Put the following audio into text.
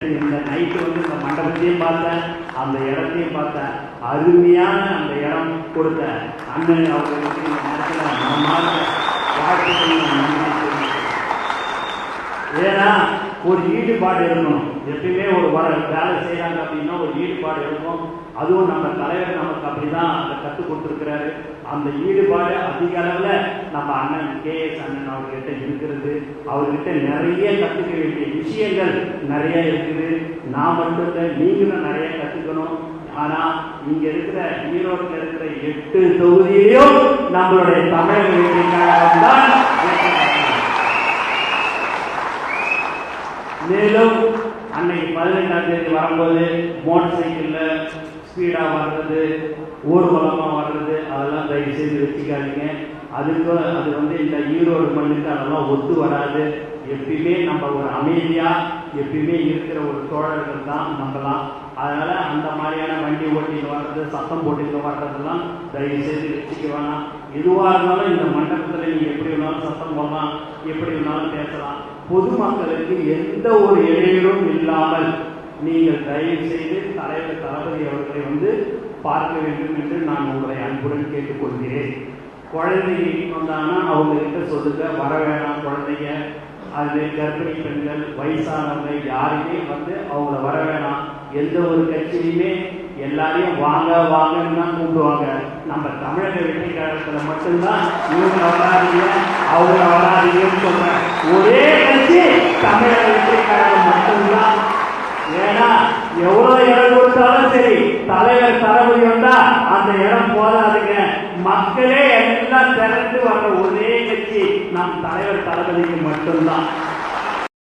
இந்த நைட்டு வந்து இந்த மண்டபத்தையும் பார்த்தேன் அந்த இடத்தையும் பார்த்தேன். அருமையான அந்த இடம் கொடுத்த அண்ணன் அவர்களுக்கு இந்த நேரத்தில் மனமார்ந்த ஏன்னா ஒரு ஈடுபாடு இருக்கணும். எப்பயுமே ஒரு வர வேலை செய்கிறாங்க அப்படின்னா ஒரு ஈடுபாடு இருக்கும் அதுவும் நம்ம தலைவர் நமக்கு அப்படிதான் அதை கற்றுக் கொடுத்துருக்கிறாரு. அந்த ஈடுபாடு அதிக அளவில் நம்ம அண்ணன் கே எஸ் அண்ணன் அவர்கிட்ட இருக்கிறது. அவர்கிட்ட நிறைய கற்றுக்க வேண்டிய விஷயங்கள் நிறைய இருக்குது. நான் மட்டும் இல்லை நீங்களும் நிறைய கற்றுக்கணும் ஆனா இங்க இருக்கிற ஈரோட்டில் இருக்கிற எட்டு தொகுதியிலும் நம்மளுடைய தமிழ் தான் வெற்றி பெற்றனர். மேலும் அன்னைக்கு பதினெட்டாம் தேதி வரும்போது மோட்டர் சைக்கிளில் ஸ்பீடாக வர்றது ஊர்வலமாக வர்றது அதெல்லாம் தயவு செய்து வச்சுக்காதீங்க அதுக்கு அது வந்து இந்த ஈரோடு மண்ணுக்கு அதெல்லாம் ஒத்து வராது. எப்பயுமே நம்ம ஒரு அமைதியாக எப்பயுமே இருக்கிற ஒரு தோழர்கள் தான் நம்பலாம் அதனால அந்த மாதிரியான வண்டி ஓட்டிட்டு வர்றது சத்தம் போட்டுட்டு வர்றதெல்லாம் தயவு செய்து வச்சுக்க வேணாம். எதுவாக இருந்தாலும் இந்த மண்டபத்தில் நீங்கள் எப்படி வேணாலும் சத்தம் போடலாம் எப்படி வேணாலும் பேசலாம். பொதுமக்களுக்கு எந்த ஒரு இடையூறும் இல்லாமல் நீங்கள் தயவு செய்து தலைவர் தளபதி அவர்களை வந்து பார்க்க வேண்டும் என்று நான் உங்களை அன்புடன் கேட்டுக்கொள்கிறேன். குழந்தைங்க வந்தாங்கன்னா அவங்க கிட்ட சொல்லுங்க வர வேணாம் குழந்தைங்க. அது கர்ப்பிணி பெண்கள் வயசானவங்க யாருமே வந்து அவங்கள வர வேணாம். எந்த ஒரு கட்சியுமே எல்லாரையும் வாங்க வாங்கன்னு தான் கூப்பிடுவாங்க. நம்ம தமிழக வெற்றி கழகத்தில் மட்டும்தான் இவங்க வராதீங்க அவங்க வராதீங்கன்னு சொல்றேன். ஒரே தமிழக வெற்றி கழகம் மட்டும்தான். ஏன்னா எவ்வளவு இடம் கொடுத்தாலும் சரி தலைவர் தளபதி வந்தா அந்த இடம் போதாதுங்க. மக்களே எல்லாம் திறந்து வர்ற ஒரே கட்சி நம் தலைவர் தளபதிக்கு மட்டும்தான்.